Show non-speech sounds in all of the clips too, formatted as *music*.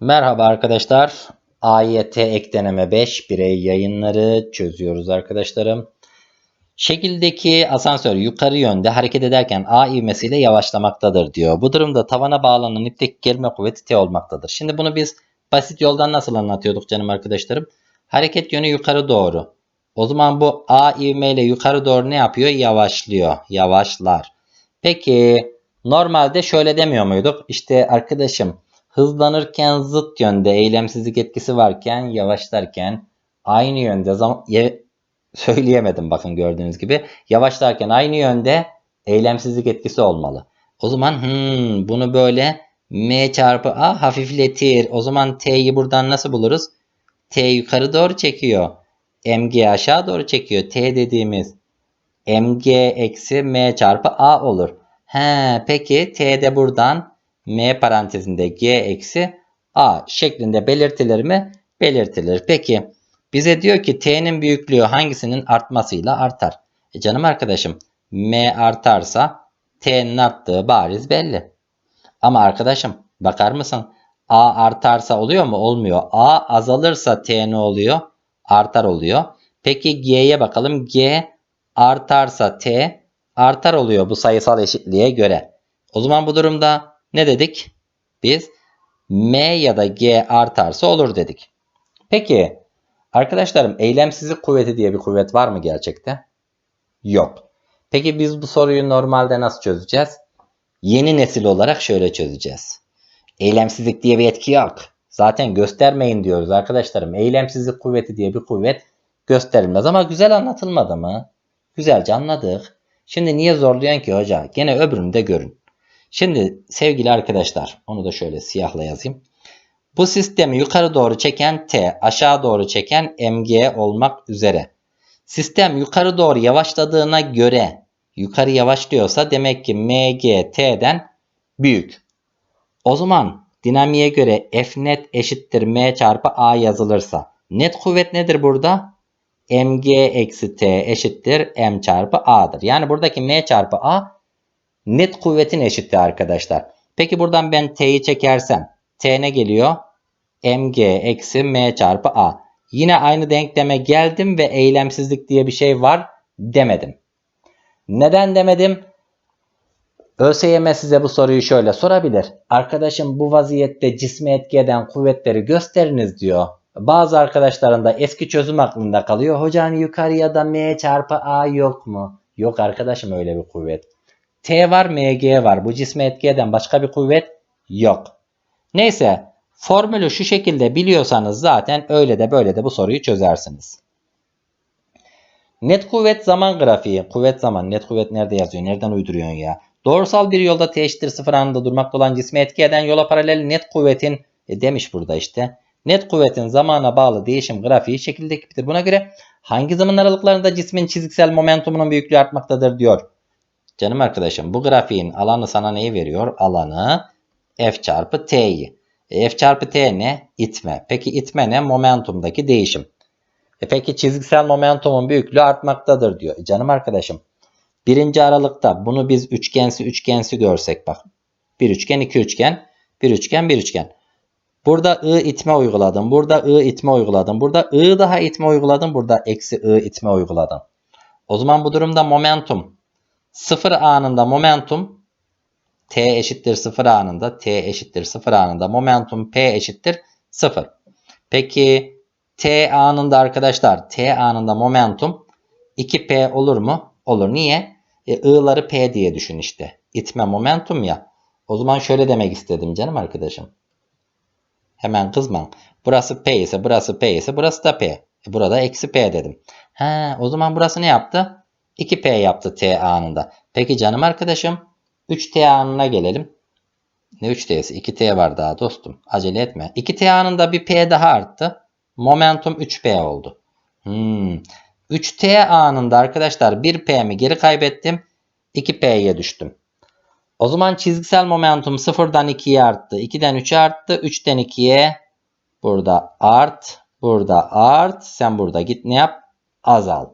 Merhaba arkadaşlar. AYT ek deneme 5 birey yayınları çözüyoruz arkadaşlarım. Şekildeki asansör yukarı yönde hareket ederken A ivmesiyle yavaşlamaktadır diyor. Bu durumda tavana bağlanan ipteki gerilme kuvveti T olmaktadır. Şimdi bunu biz basit yoldan nasıl anlatıyorduk canım arkadaşlarım? Hareket yönü yukarı doğru. O zaman bu A ivmeyle yukarı doğru ne yapıyor? Yavaşlıyor. Yavaşlar. Peki normalde şöyle demiyor muyduk? İşte arkadaşım hızlanırken zıt yönde eylemsizlik etkisi varken yavaşlarken aynı yönde zaman ye- *laughs* söyleyemedim bakın gördüğünüz gibi yavaşlarken aynı yönde eylemsizlik etkisi olmalı. O zaman hmm, bunu böyle m çarpı a hafifletir. O zaman t'yi buradan nasıl buluruz? T yukarı doğru çekiyor. mg aşağı doğru çekiyor. T dediğimiz mg eksi m çarpı a olur. He, peki t de buradan m parantezinde g eksi a şeklinde belirtilir mi? Belirtilir. Peki bize diyor ki t'nin büyüklüğü hangisinin artmasıyla artar? E canım arkadaşım m artarsa t'nin arttığı bariz belli. Ama arkadaşım bakar mısın? A artarsa oluyor mu? Olmuyor. A azalırsa T ne oluyor? Artar oluyor. Peki G'ye bakalım. G artarsa T artar oluyor bu sayısal eşitliğe göre. O zaman bu durumda ne dedik? Biz M ya da G artarsa olur dedik. Peki arkadaşlarım eylemsizlik kuvveti diye bir kuvvet var mı gerçekte? Yok. Peki biz bu soruyu normalde nasıl çözeceğiz? Yeni nesil olarak şöyle çözeceğiz. Eylemsizlik diye bir etki yok. Zaten göstermeyin diyoruz arkadaşlarım. Eylemsizlik kuvveti diye bir kuvvet gösterilmez ama güzel anlatılmadı mı? Güzelce anladık. Şimdi niye zorluyorsun ki hoca? Gene öbürünü de görün. Şimdi sevgili arkadaşlar onu da şöyle siyahla yazayım. Bu sistemi yukarı doğru çeken T, aşağı doğru çeken MG olmak üzere. Sistem yukarı doğru yavaşladığına göre yukarı yavaşlıyorsa demek ki MG T'den büyük. O zaman dinamiğe göre F net eşittir M çarpı A yazılırsa net kuvvet nedir burada? Mg eksi T eşittir M çarpı A'dır. Yani buradaki M çarpı A net kuvvetin eşitti arkadaşlar. Peki buradan ben T'yi çekersem T ne geliyor? Mg eksi M çarpı A. Yine aynı denkleme geldim ve eylemsizlik diye bir şey var demedim. Neden demedim? ÖSYM size bu soruyu şöyle sorabilir. Arkadaşım bu vaziyette cismi etki eden kuvvetleri gösteriniz diyor. Bazı arkadaşların da eski çözüm aklında kalıyor. Hocam yukarıya da M çarpı A yok mu? Yok arkadaşım öyle bir kuvvet. T var MG var. Bu cisme etki eden başka bir kuvvet yok. Neyse formülü şu şekilde biliyorsanız zaten öyle de böyle de bu soruyu çözersiniz. Net kuvvet zaman grafiği. Kuvvet zaman. Net kuvvet nerede yazıyor? Nereden uyduruyorsun ya? Doğrusal bir yolda t eşittir sıfır anında durmakta olan cisme etki eden yola paralel net kuvvetin e demiş burada işte. Net kuvvetin zamana bağlı değişim grafiği şekilde gibidir. Buna göre hangi zaman aralıklarında cismin çiziksel momentumunun büyüklüğü artmaktadır diyor. Canım arkadaşım bu grafiğin alanı sana neyi veriyor? Alanı f çarpı t'yi. E, f çarpı t ne? İtme. Peki itme ne? Momentumdaki değişim. E peki çizgisel momentumun büyüklüğü artmaktadır diyor. E canım arkadaşım birinci aralıkta bunu biz üçgensi üçgensi görsek bak. Bir üçgen iki üçgen. Bir üçgen bir üçgen. Burada I itme uyguladım. Burada I itme uyguladım. Burada I daha itme uyguladım. Burada eksi I itme uyguladım. O zaman bu durumda momentum sıfır anında momentum T eşittir sıfır anında T eşittir sıfır anında momentum P eşittir sıfır. Peki T anında arkadaşlar T anında momentum 2P olur mu? Olur. Niye? E, I'ları P diye düşün işte. İtme momentum ya. O zaman şöyle demek istedim canım arkadaşım. Hemen kızma. Burası P ise burası P ise burası da P. E, burada eksi P dedim. He, o zaman burası ne yaptı? 2P yaptı T anında. Peki canım arkadaşım 3T anına gelelim. Ne 3T'si? 2T var daha dostum. Acele etme. 2T anında bir P daha arttı. Momentum 3P oldu. Hmm. 3T anında arkadaşlar 1P'mi geri kaybettim. 2P'ye düştüm. O zaman çizgisel momentum 0'dan 2'ye arttı. 2'den 3'e arttı. 3'ten 2'ye burada art. Burada art. Sen burada git ne yap? Azal.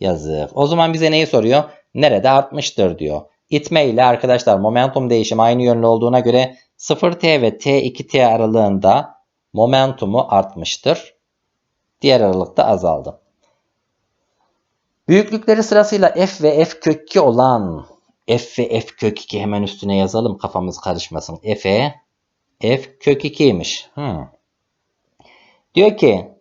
Yazık. O zaman bize neyi soruyor? Nerede artmıştır diyor. İtme ile arkadaşlar momentum değişimi aynı yönlü olduğuna göre 0T ve T2T aralığında momentumu artmıştır. Diğer aralıkta azaldı. Büyüklükleri sırasıyla f ve f kök 2 olan f ve f kök 2 hemen üstüne yazalım kafamız karışmasın. f'e f kök 2'ymiş. Hmm. Diyor ki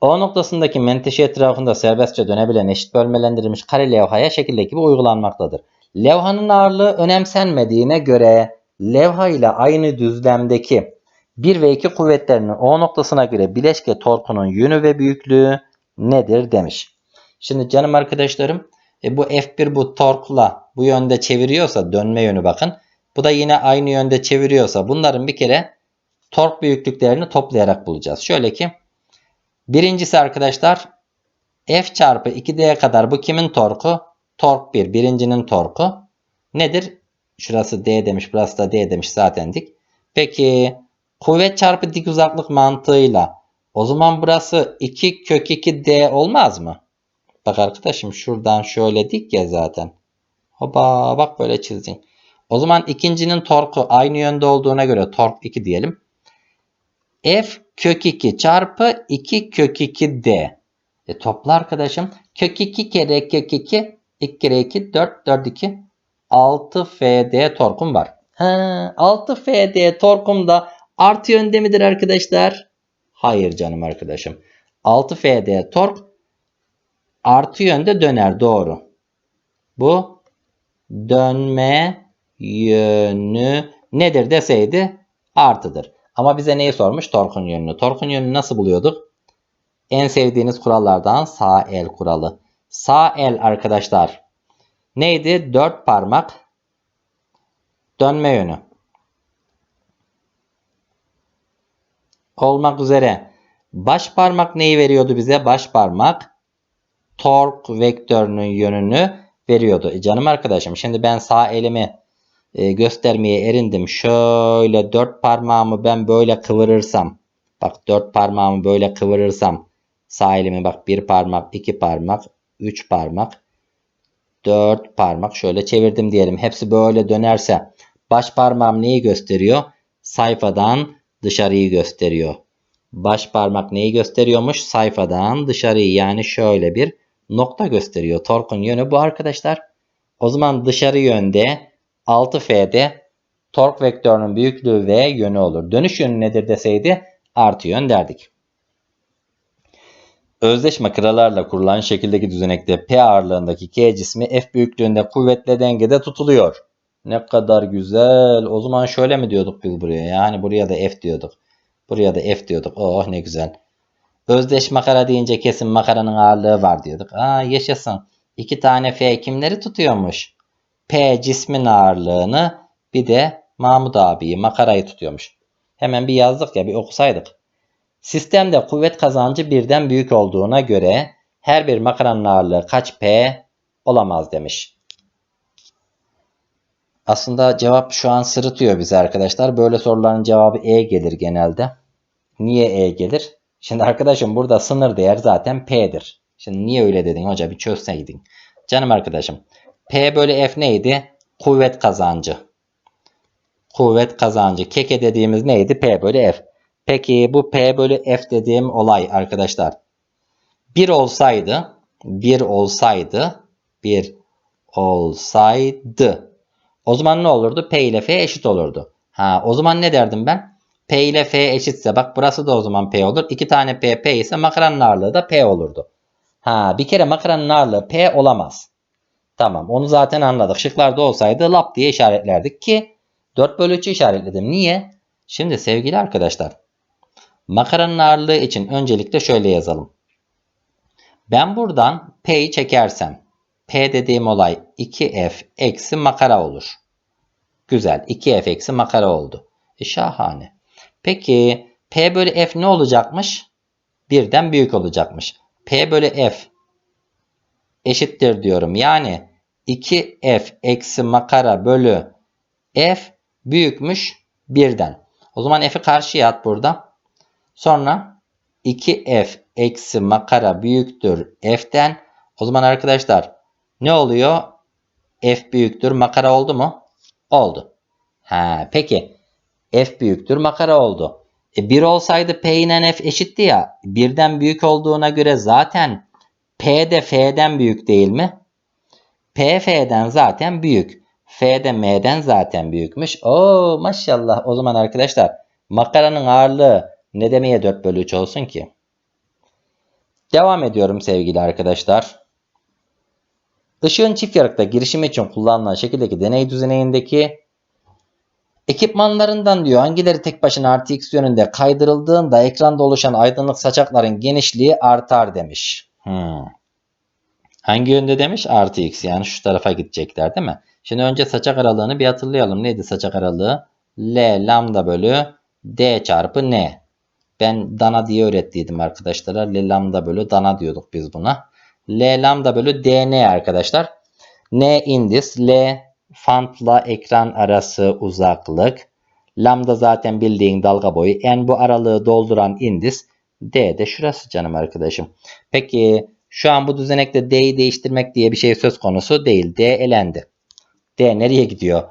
O noktasındaki menteşe etrafında serbestçe dönebilen eşit bölmelendirilmiş kare levhaya şekildeki gibi uygulanmaktadır. Levhanın ağırlığı önemsenmediğine göre levha ile aynı düzlemdeki 1 ve 2 kuvvetlerinin O noktasına göre bileşke torkunun yönü ve büyüklüğü nedir demiş. Şimdi canım arkadaşlarım e bu F1 bu torkla bu yönde çeviriyorsa dönme yönü bakın. Bu da yine aynı yönde çeviriyorsa bunların bir kere tork büyüklüklerini toplayarak bulacağız. Şöyle ki birincisi arkadaşlar F çarpı 2D'ye kadar bu kimin torku? Tork 1. Birincinin torku. Nedir? Şurası D demiş. Burası da D demiş zaten dik. Peki kuvvet çarpı dik uzaklık mantığıyla o zaman burası 2 kök 2 D olmaz mı? Bak arkadaşım şuradan şöyle dik ya zaten. Hopa bak böyle çizdin. O zaman ikincinin torku aynı yönde olduğuna göre tork 2 diyelim. F kök 2 çarpı 2 kök 2 D. E topla arkadaşım. Kök 2 kere kök 2 2 kere 2 4 4 2 6 FD torkum var. Ha, 6 FD torkum da artı yönde midir arkadaşlar? Hayır canım arkadaşım. 6 FD tork artı yönde döner doğru. Bu dönme yönü nedir deseydi artıdır. Ama bize neyi sormuş? Torkun yönünü. Torkun yönünü nasıl buluyorduk? En sevdiğiniz kurallardan sağ el kuralı. Sağ el arkadaşlar neydi? 4 parmak dönme yönü. Olmak üzere. Baş parmak neyi veriyordu bize? Baş parmak tork vektörünün yönünü veriyordu. E canım arkadaşım şimdi ben sağ elimi e, göstermeye erindim. Şöyle dört parmağımı ben böyle kıvırırsam bak dört parmağımı böyle kıvırırsam sağ elimi bak bir parmak iki parmak üç parmak dört parmak şöyle çevirdim diyelim. Hepsi böyle dönerse baş parmağım neyi gösteriyor? Sayfadan dışarıyı gösteriyor. Baş parmak neyi gösteriyormuş? Sayfadan dışarıyı yani şöyle bir nokta gösteriyor. Torkun yönü bu arkadaşlar. O zaman dışarı yönde 6F'de tork vektörünün büyüklüğü V yönü olur. Dönüş yönü nedir deseydi artı yön derdik. Özdeş makaralarla kurulan şekildeki düzenekte P ağırlığındaki K cismi F büyüklüğünde kuvvetle dengede tutuluyor. Ne kadar güzel. O zaman şöyle mi diyorduk biz buraya? Yani buraya da F diyorduk. Buraya da F diyorduk. Oh ne güzel. Özdeş makara deyince kesin makaranın ağırlığı var diyorduk. Aa yaşasın. İki tane F kimleri tutuyormuş? P cismin ağırlığını bir de Mahmut abiyi makarayı tutuyormuş. Hemen bir yazdık ya bir okusaydık. Sistemde kuvvet kazancı birden büyük olduğuna göre her bir makaranın ağırlığı kaç P olamaz demiş. Aslında cevap şu an sırıtıyor bize arkadaşlar. Böyle soruların cevabı E gelir genelde. Niye E gelir? Şimdi arkadaşım burada sınır değer zaten P'dir. Şimdi niye öyle dedin hoca bir çözseydin. Canım arkadaşım P bölü F neydi? Kuvvet kazancı. Kuvvet kazancı. Keke dediğimiz neydi? P bölü F. Peki bu P bölü F dediğim olay arkadaşlar. 1 olsaydı 1 olsaydı 1 olsaydı o zaman ne olurdu? P ile F eşit olurdu. Ha, o zaman ne derdim ben? P ile F eşitse bak burası da o zaman P olur. İki tane P P ise makaranın ağırlığı da P olurdu. Ha, bir kere makaranın ağırlığı P olamaz. Tamam onu zaten anladık. Şıklarda olsaydı lap diye işaretlerdik ki 4 bölü 3'ü işaretledim. Niye? Şimdi sevgili arkadaşlar makaranın ağırlığı için öncelikle şöyle yazalım. Ben buradan P'yi çekersem P dediğim olay 2F eksi makara olur. Güzel 2F eksi makara oldu. E şahane. Peki P bölü F ne olacakmış? Birden büyük olacakmış. P bölü F eşittir diyorum. Yani 2F eksi makara bölü F büyükmüş birden. O zaman F'i karşıya at burada. Sonra 2F eksi makara büyüktür F'den. O zaman arkadaşlar ne oluyor? F büyüktür makara oldu mu? Oldu. Ha, peki F büyüktür makara oldu. E 1 olsaydı P ile F eşitti ya. Birden büyük olduğuna göre zaten P de F'den büyük değil mi? P F'den zaten büyük. F de M'den zaten büyükmüş. Oo maşallah. O zaman arkadaşlar makaranın ağırlığı ne demeye 4 bölü 3 olsun ki? Devam ediyorum sevgili arkadaşlar. Işığın çift yarıkta girişimi için kullanılan şekildeki deney düzeneyindeki ekipmanlarından diyor hangileri tek başına artı x yönünde kaydırıldığında ekranda oluşan aydınlık saçakların genişliği artar demiş. Hmm. Hangi yönde demiş? Artı x yani şu tarafa gidecekler değil mi? Şimdi önce saçak aralığını bir hatırlayalım. Neydi saçak aralığı? L lambda bölü D çarpı N. Ben dana diye öğrettiydim arkadaşlara. L lambda bölü dana diyorduk biz buna. L lambda bölü DN arkadaşlar. N indis. L fantla ekran arası uzaklık. Lambda zaten bildiğin dalga boyu. N bu aralığı dolduran indis. D de şurası canım arkadaşım. Peki şu an bu düzenekte D'yi değiştirmek diye bir şey söz konusu değil. D elendi. D nereye gidiyor?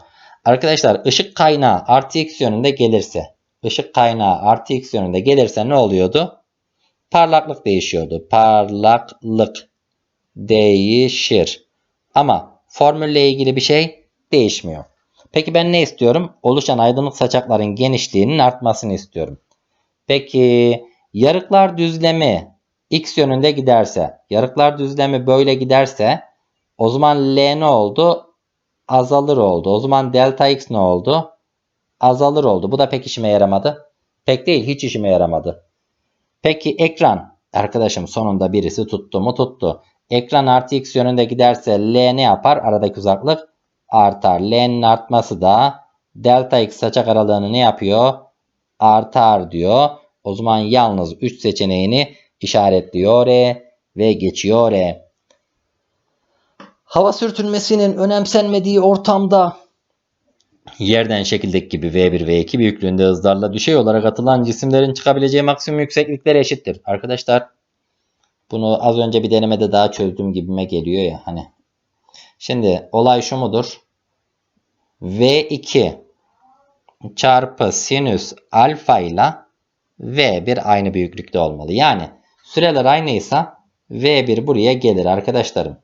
Arkadaşlar ışık kaynağı artı x yönünde gelirse ışık kaynağı artı x yönünde gelirse ne oluyordu? Parlaklık değişiyordu. Parlaklık değişir. Ama formülle ilgili bir şey değişmiyor. Peki ben ne istiyorum? Oluşan aydınlık saçakların genişliğinin artmasını istiyorum. Peki yarıklar düzlemi x yönünde giderse, yarıklar düzlemi böyle giderse o zaman L ne oldu? Azalır oldu. O zaman delta x ne oldu? Azalır oldu. Bu da pek işime yaramadı. Pek değil hiç işime yaramadı. Peki ekran. Arkadaşım sonunda birisi tuttu mu tuttu. Ekran artı x yönünde giderse L ne yapar? Aradaki uzaklık artar. L'nin artması da delta x saçak aralığını ne yapıyor? Artar diyor. O zaman yalnız 3 seçeneğini işaretliyor ve geçiyor. Hava sürtünmesinin önemsenmediği ortamda yerden şekildeki gibi V1 ve 2 büyüklüğünde hızlarla düşey olarak atılan cisimlerin çıkabileceği maksimum yükseklikleri eşittir. Arkadaşlar bunu az önce bir denemede daha çözdüğüm gibime geliyor ya hani. Şimdi olay şu mudur? V2 çarpı sinüs alfa ile V1 aynı büyüklükte olmalı. Yani süreler aynıysa V1 buraya gelir arkadaşlarım.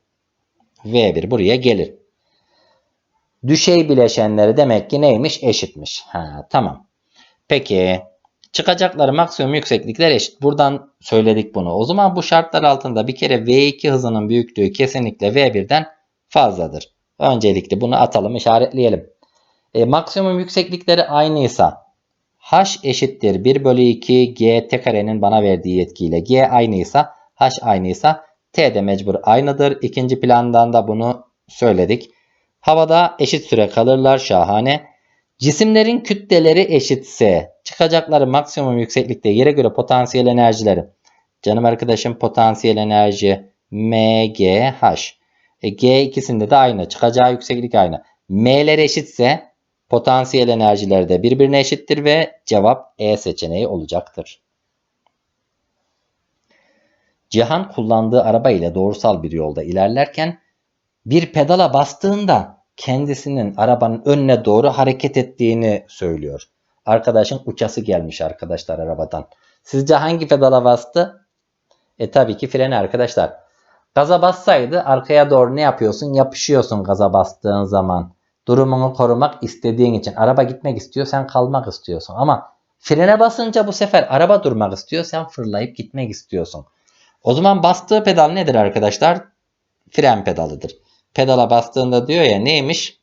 V1 buraya gelir. Düşey bileşenleri demek ki neymiş? Eşitmiş. Ha, tamam. Peki çıkacakları maksimum yükseklikler eşit. Buradan söyledik bunu. O zaman bu şartlar altında bir kere V2 hızının büyüklüğü kesinlikle V1'den fazladır. Öncelikle bunu atalım işaretleyelim. E, maksimum yükseklikleri aynıysa H eşittir 1 bölü 2 G T karenin bana verdiği yetkiyle G aynıysa H aynıysa T de mecbur aynıdır. İkinci plandan da bunu söyledik. Havada eşit süre kalırlar şahane. Cisimlerin kütleleri eşitse çıkacakları maksimum yükseklikte yere göre potansiyel enerjileri. Canım arkadaşım potansiyel enerji MGH. E, G ikisinde de aynı. Çıkacağı yükseklik aynı. M'ler eşitse potansiyel enerjileri de birbirine eşittir ve cevap E seçeneği olacaktır. Cihan kullandığı araba ile doğrusal bir yolda ilerlerken bir pedala bastığında kendisinin arabanın önüne doğru hareket ettiğini söylüyor. Arkadaşın uçası gelmiş arkadaşlar arabadan. Sizce hangi pedala bastı? E tabii ki freni arkadaşlar. Gaza bassaydı arkaya doğru ne yapıyorsun? Yapışıyorsun gaza bastığın zaman. Durumunu korumak istediğin için. Araba gitmek istiyor sen kalmak istiyorsun. Ama frene basınca bu sefer araba durmak istiyor sen fırlayıp gitmek istiyorsun. O zaman bastığı pedal nedir arkadaşlar? Fren pedalıdır. Pedala bastığında diyor ya neymiş?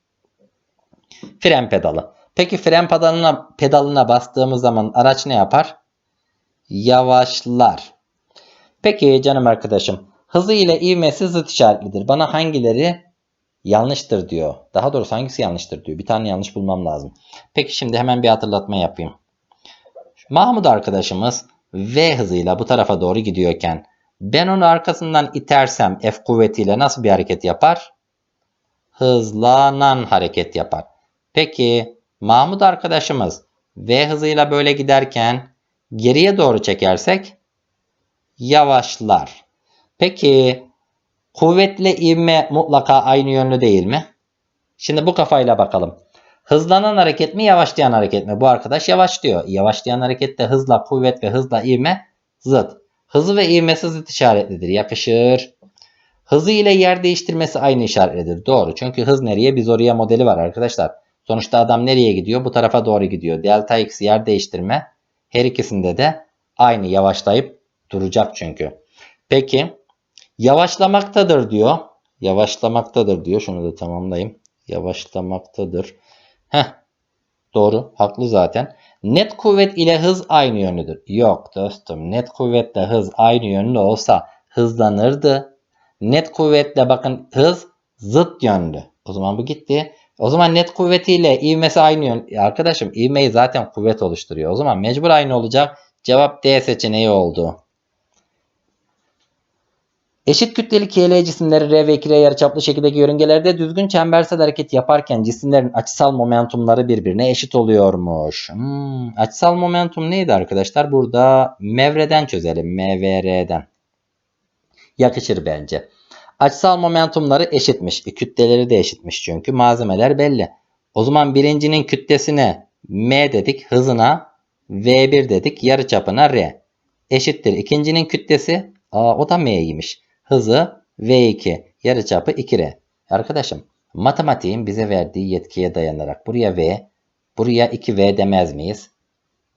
Fren pedalı. Peki fren pedalına, pedalına bastığımız zaman araç ne yapar? Yavaşlar. Peki canım arkadaşım hızı ile ivmesi zıt işaretlidir. Bana hangileri yanlıştır diyor. Daha doğrusu hangisi yanlıştır diyor. Bir tane yanlış bulmam lazım. Peki şimdi hemen bir hatırlatma yapayım. Mahmut arkadaşımız V hızıyla bu tarafa doğru gidiyorken ben onu arkasından itersem F kuvvetiyle nasıl bir hareket yapar? Hızlanan hareket yapar. Peki Mahmut arkadaşımız V hızıyla böyle giderken geriye doğru çekersek yavaşlar. Peki kuvvetle ivme mutlaka aynı yönlü değil mi? Şimdi bu kafayla bakalım. Hızlanan hareket mi yavaşlayan hareket mi? Bu arkadaş yavaşlıyor. Yavaşlayan harekette hızla kuvvet ve hızla ivme zıt. Hızı ve ivmesi zıt işaretlidir. Yakışır. Hızı ile yer değiştirmesi aynı işaretlidir. Doğru. Çünkü hız nereye? Biz oraya modeli var arkadaşlar. Sonuçta adam nereye gidiyor? Bu tarafa doğru gidiyor. Delta x yer değiştirme. Her ikisinde de aynı yavaşlayıp duracak çünkü. Peki yavaşlamaktadır diyor. Yavaşlamaktadır diyor. Şunu da tamamlayayım. Yavaşlamaktadır. Heh. Doğru. Haklı zaten. Net kuvvet ile hız aynı yönlüdür. Yok dostum. Net kuvvetle hız aynı yönlü olsa hızlanırdı. Net kuvvetle bakın hız zıt yönlü. O zaman bu gitti. O zaman net kuvvetiyle ivmesi aynı yön. Arkadaşım ivmeyi zaten kuvvet oluşturuyor. O zaman mecbur aynı olacak. Cevap D seçeneği oldu. Eşit kütleli KL cisimleri R ve 2R yarıçaplı şekildeki yörüngelerde düzgün çembersel hareket yaparken cisimlerin açısal momentumları birbirine eşit oluyormuş. Hmm, açısal momentum neydi arkadaşlar? Burada mevreden çözelim. MVR'den. Yakışır bence. Açısal momentumları eşitmiş. E, kütleleri de eşitmiş çünkü. Malzemeler belli. O zaman birincinin kütlesine M dedik. Hızına V1 dedik. Yarıçapına R. Eşittir. İkincinin kütlesi aa, o da M'ymiş. Hızı V2. Yarıçapı 2R. Arkadaşım matematiğin bize verdiği yetkiye dayanarak buraya V, buraya 2V demez miyiz?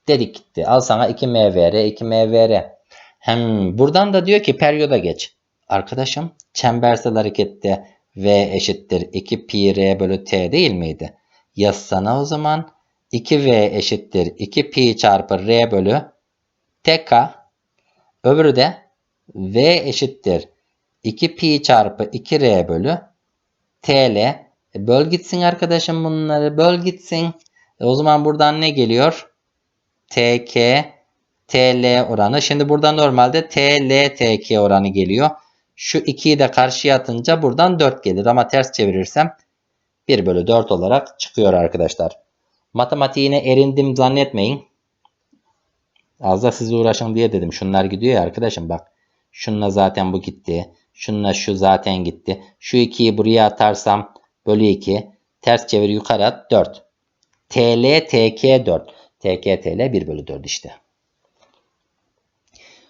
Dedik gitti. Al sana 2MVR, 2MVR. Hem buradan da diyor ki periyoda geç. Arkadaşım çembersel harekette V eşittir 2 pi r bölü t değil miydi? Yazsana o zaman 2V eşittir 2 pi çarpı r bölü tk. Öbürü de V eşittir 2 pi çarpı 2r bölü tl. E, böl gitsin arkadaşım bunları böl gitsin. E, o zaman buradan ne geliyor? tk TL oranı. Şimdi burada normalde TL TK oranı geliyor. Şu 2'yi de karşıya atınca buradan 4 gelir. Ama ters çevirirsem 1 bölü 4 olarak çıkıyor arkadaşlar. Matematiğine erindim zannetmeyin. Az da siz uğraşın diye dedim. Şunlar gidiyor ya arkadaşım bak. Şununla zaten bu gitti. Şununla şu zaten gitti. Şu 2'yi buraya atarsam bölü 2. Ters çevir yukarı at 4. TL TK 4. TK TL 1 bölü 4 işte.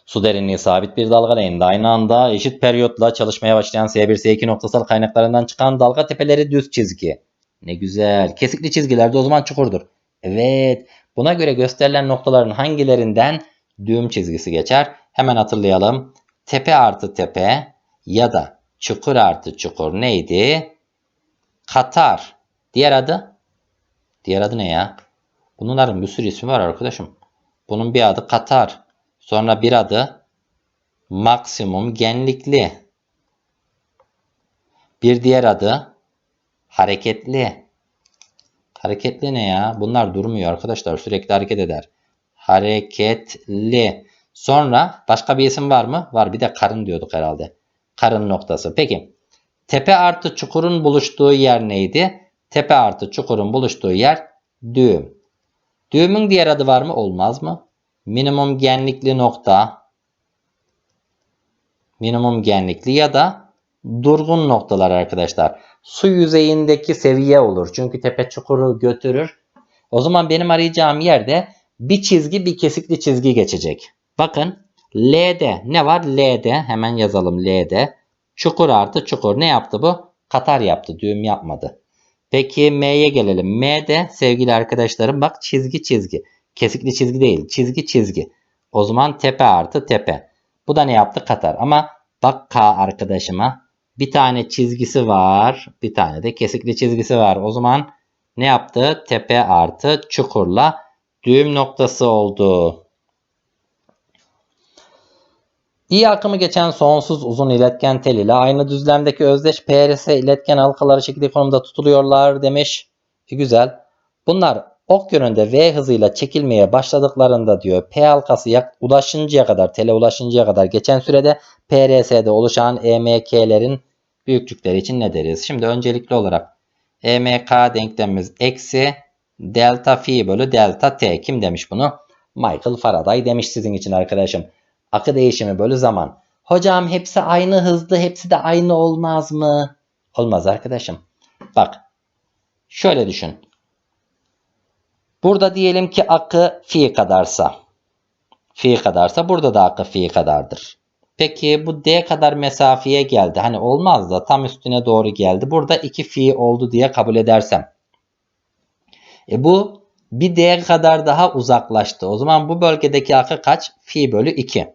Su derinliği sabit bir dalga lehinde aynı anda eşit periyotla çalışmaya başlayan S1 S2 noktasal kaynaklarından çıkan dalga tepeleri düz çizgi. Ne güzel. Kesikli çizgilerde o zaman çukurdur. Evet. Buna göre gösterilen noktaların hangilerinden düğüm çizgisi geçer? Hemen hatırlayalım. Tepe artı tepe ya da çukur artı çukur neydi? Katar. Diğer adı? Diğer adı ne ya? Bunların bir sürü ismi var arkadaşım. Bunun bir adı Katar. Sonra bir adı maksimum genlikli. Bir diğer adı hareketli. Hareketli ne ya? Bunlar durmuyor arkadaşlar. Sürekli hareket eder. Hareketli. Sonra başka bir isim var mı? Var. Bir de karın diyorduk herhalde. Karın noktası. Peki. Tepe artı çukurun buluştuğu yer neydi? Tepe artı çukurun buluştuğu yer düğüm. Düğümün diğer adı var mı? Olmaz mı? minimum genlikli nokta, minimum genlikli ya da durgun noktalar arkadaşlar. Su yüzeyindeki seviye olur. Çünkü tepe çukuru götürür. O zaman benim arayacağım yerde bir çizgi bir kesikli çizgi geçecek. Bakın L'de ne var? L'de hemen yazalım L'de. Çukur artı çukur. Ne yaptı bu? Katar yaptı. Düğüm yapmadı. Peki M'ye gelelim. M'de sevgili arkadaşlarım bak çizgi çizgi. Kesikli çizgi değil. Çizgi çizgi. O zaman tepe artı tepe. Bu da ne yaptı? Katar. Ama bak K arkadaşıma bir tane çizgisi var. Bir tane de kesikli çizgisi var. O zaman ne yaptı? Tepe artı çukurla düğüm noktası oldu. İyi akımı geçen sonsuz uzun iletken tel ile aynı düzlemdeki özdeş PRS iletken halkaları şekilde konumda tutuluyorlar demiş. E, güzel. Bunlar ok yönünde V hızıyla çekilmeye başladıklarında diyor P halkası yak ulaşıncaya kadar tele ulaşıncaya kadar geçen sürede PRS'de oluşan EMK'lerin büyüklükleri için ne deriz? Şimdi öncelikli olarak EMK denklemimiz eksi delta phi bölü delta t. Kim demiş bunu? Michael Faraday demiş sizin için arkadaşım. Akı değişimi bölü zaman. Hocam hepsi aynı hızlı hepsi de aynı olmaz mı? Olmaz arkadaşım. Bak şöyle düşün. Burada diyelim ki akı fi kadarsa. Fi kadarsa burada da akı fi kadardır. Peki bu d kadar mesafeye geldi. Hani olmaz da tam üstüne doğru geldi. Burada 2 fi oldu diye kabul edersem. E bu bir d kadar daha uzaklaştı. O zaman bu bölgedeki akı kaç? Fi bölü 2.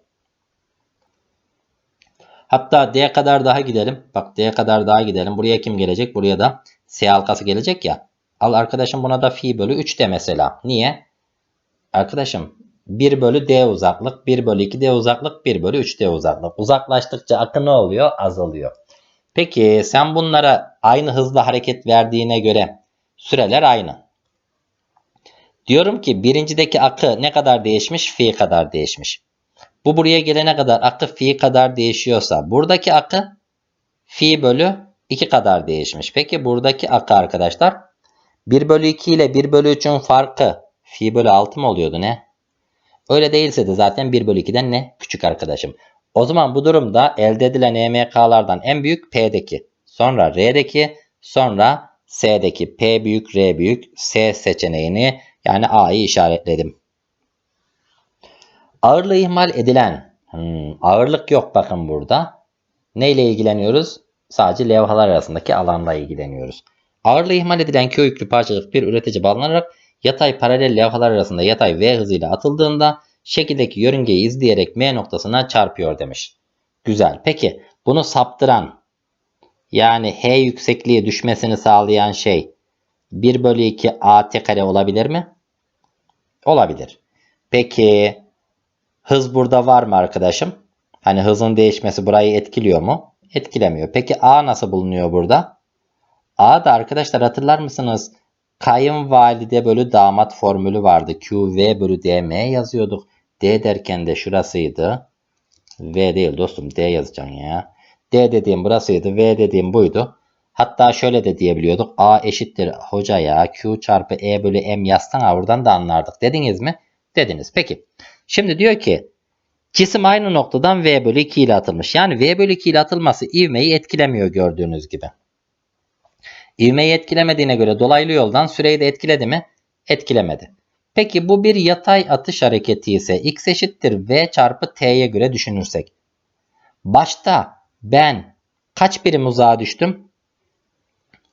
Hatta d kadar daha gidelim. Bak d kadar daha gidelim. Buraya kim gelecek? Buraya da s halkası gelecek ya. Al arkadaşım buna da fi bölü 3 de mesela. Niye? Arkadaşım 1 bölü d uzaklık, 1 bölü 2 d uzaklık, 1 bölü 3 d uzaklık. Uzaklaştıkça akı ne oluyor? Azalıyor. Peki sen bunlara aynı hızla hareket verdiğine göre süreler aynı. Diyorum ki birincideki akı ne kadar değişmiş? Fi kadar değişmiş. Bu buraya gelene kadar akı fi kadar değişiyorsa buradaki akı fi bölü 2 kadar değişmiş. Peki buradaki akı arkadaşlar 1 bölü 2 ile 1 bölü 3'ün farkı fi bölü 6 mı oluyordu ne? Öyle değilse de zaten 1 bölü 2'den ne? Küçük arkadaşım. O zaman bu durumda elde edilen EMK'lardan en büyük P'deki, sonra R'deki, sonra S'deki P büyük, R büyük, S seçeneğini yani A'yı işaretledim. Ağırlığı ihmal edilen. Hmm, ağırlık yok bakın burada. Neyle ilgileniyoruz? Sadece levhalar arasındaki alanla ilgileniyoruz. Ağırlığı ihmal edilen köy yüklü parçacık bir üretici bağlanarak yatay paralel levhalar arasında yatay V hızıyla atıldığında şekildeki yörüngeyi izleyerek M noktasına çarpıyor demiş. Güzel. Peki bunu saptıran yani H yüksekliğe düşmesini sağlayan şey 1 bölü 2 AT kare olabilir mi? Olabilir. Peki hız burada var mı arkadaşım? Hani hızın değişmesi burayı etkiliyor mu? Etkilemiyor. Peki A nasıl bulunuyor burada? A da arkadaşlar hatırlar mısınız? Kayınvalide bölü damat formülü vardı. QV bölü DM yazıyorduk. D derken de şurasıydı. V değil dostum D yazacaksın ya. D dediğim burasıydı. V dediğim buydu. Hatta şöyle de diyebiliyorduk. A eşittir hoca ya Q çarpı E bölü M yazsan buradan da anlardık. Dediniz mi? Dediniz. Peki. Şimdi diyor ki cisim aynı noktadan V bölü 2 ile atılmış. Yani V bölü 2 ile atılması ivmeyi etkilemiyor gördüğünüz gibi. İvmeyi etkilemediğine göre dolaylı yoldan süreyi de etkiledi mi? Etkilemedi. Peki bu bir yatay atış hareketi ise x eşittir v çarpı t'ye göre düşünürsek. Başta ben kaç birim uzağa düştüm?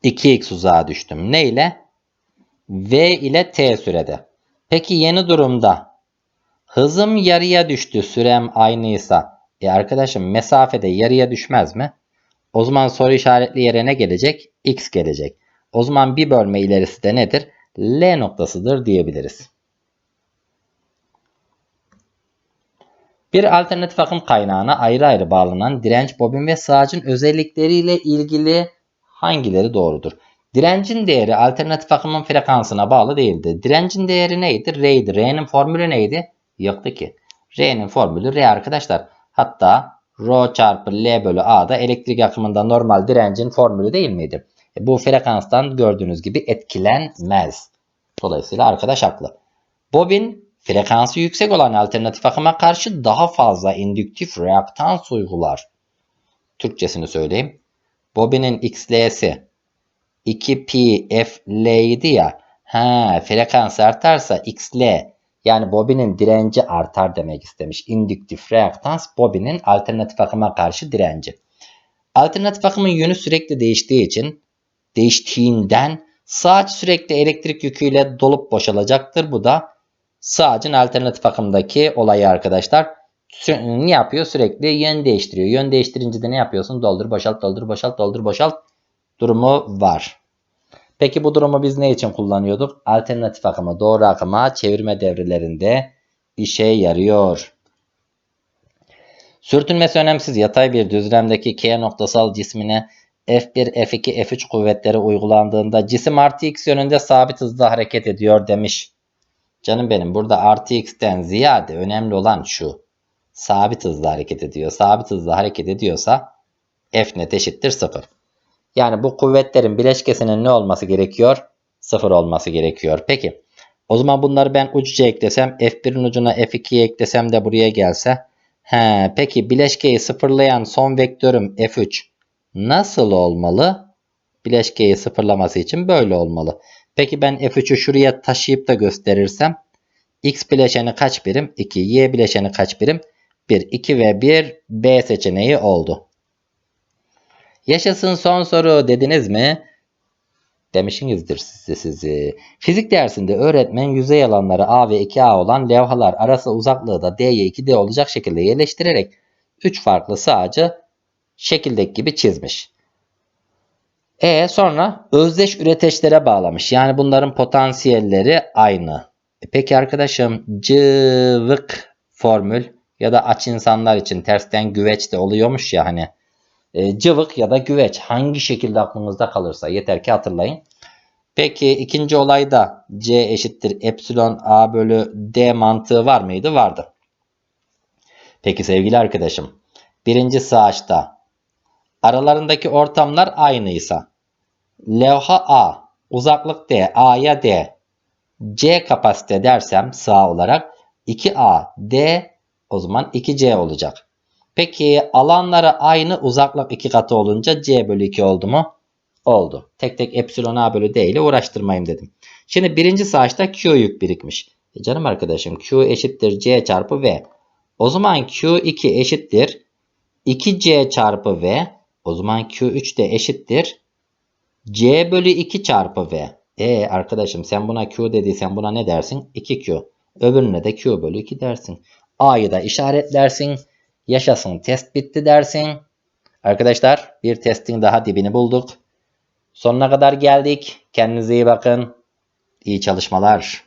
2x uzağa düştüm. Ne ile? v ile t sürede. Peki yeni durumda hızım yarıya düştü sürem aynıysa. E arkadaşım mesafede yarıya düşmez mi? O zaman soru işaretli yere ne gelecek? X gelecek. O zaman bir bölme ilerisi de nedir? L noktasıdır diyebiliriz. Bir alternatif akım kaynağına ayrı ayrı bağlanan direnç, bobin ve sağacın özellikleriyle ilgili hangileri doğrudur? Direncin değeri alternatif akımın frekansına bağlı değildi. Direncin değeri neydi? R'ydi. R'nin formülü neydi? Yoktu ki. R'nin formülü R arkadaşlar. Hatta Rho çarpı L bölü A da elektrik akımında normal direncin formülü değil miydi? E bu frekanstan gördüğünüz gibi etkilenmez. Dolayısıyla arkadaş haklı. Bobin frekansı yüksek olan alternatif akıma karşı daha fazla indüktif reaktans uygular. Türkçesini söyleyeyim. Bobinin XL'si 2pi f L idi ya. Ha, frekans artarsa XL yani bobinin direnci artar demek istemiş. İndüktif reaktans bobinin alternatif akıma karşı direnci. Alternatif akımın yönü sürekli değiştiği için değiştiğinden saç sürekli elektrik yüküyle dolup boşalacaktır. Bu da sağcın alternatif akımdaki olayı arkadaşlar. Ne yapıyor? Sürekli yön değiştiriyor. Yön değiştirince de ne yapıyorsun? Doldur, boşalt, doldur, boşalt, doldur, boşalt durumu var. Peki bu durumu biz ne için kullanıyorduk? Alternatif akıma, doğru akıma çevirme devrelerinde işe yarıyor. Sürtünmesi önemsiz yatay bir düzlemdeki K noktasal cismine F1, F2, F3 kuvvetleri uygulandığında cisim artı x yönünde sabit hızla hareket ediyor demiş. Canım benim burada artı x'ten ziyade önemli olan şu. Sabit hızla hareket ediyor. Sabit hızla hareket ediyorsa F net eşittir 0. Yani bu kuvvetlerin bileşkesinin ne olması gerekiyor? 0 olması gerekiyor. Peki. O zaman bunları ben ucuca eklesem F1'in ucuna F2'yi eklesem de buraya gelse. He, peki bileşkeyi sıfırlayan son vektörüm F3 nasıl olmalı? Bileşkeyi sıfırlaması için böyle olmalı. Peki ben F3'ü şuraya taşıyıp da gösterirsem X bileşeni kaç birim? 2. Y bileşeni kaç birim? 1. 2 ve 1 B seçeneği oldu. Yaşasın son soru dediniz mi? Demişinizdir size sizi. Fizik dersinde öğretmen yüzey alanları A ve 2A olan levhalar arası uzaklığı da D'ye 2D olacak şekilde yerleştirerek 3 farklı sağcı şekildeki gibi çizmiş. E sonra özdeş üreteçlere bağlamış. Yani bunların potansiyelleri aynı. E peki arkadaşım cıvık formül ya da aç insanlar için tersten güveç de oluyormuş ya hani. E, cıvık ya da güveç hangi şekilde aklınızda kalırsa yeter ki hatırlayın. Peki ikinci olayda C eşittir epsilon A bölü D mantığı var mıydı? Vardı. Peki sevgili arkadaşım birinci sağaçta aralarındaki ortamlar aynıysa levha A uzaklık D A'ya D C kapasite dersem sağ olarak 2A D o zaman 2C olacak. Peki alanları aynı uzaklık 2 katı olunca C bölü 2 oldu mu? Oldu. Tek tek epsilon A bölü D ile uğraştırmayayım dedim. Şimdi birinci sağaçta Q yük birikmiş. E canım arkadaşım Q eşittir C çarpı V. O zaman Q2 eşittir 2C çarpı V. O zaman Q3 de eşittir C bölü 2 çarpı V. E arkadaşım sen buna Q dediysen buna ne dersin? 2Q. Öbürüne de Q bölü 2 dersin. A'yı da işaretlersin. Yaşasın test bitti dersin. Arkadaşlar bir testin daha dibini bulduk. Sonuna kadar geldik. Kendinize iyi bakın. İyi çalışmalar.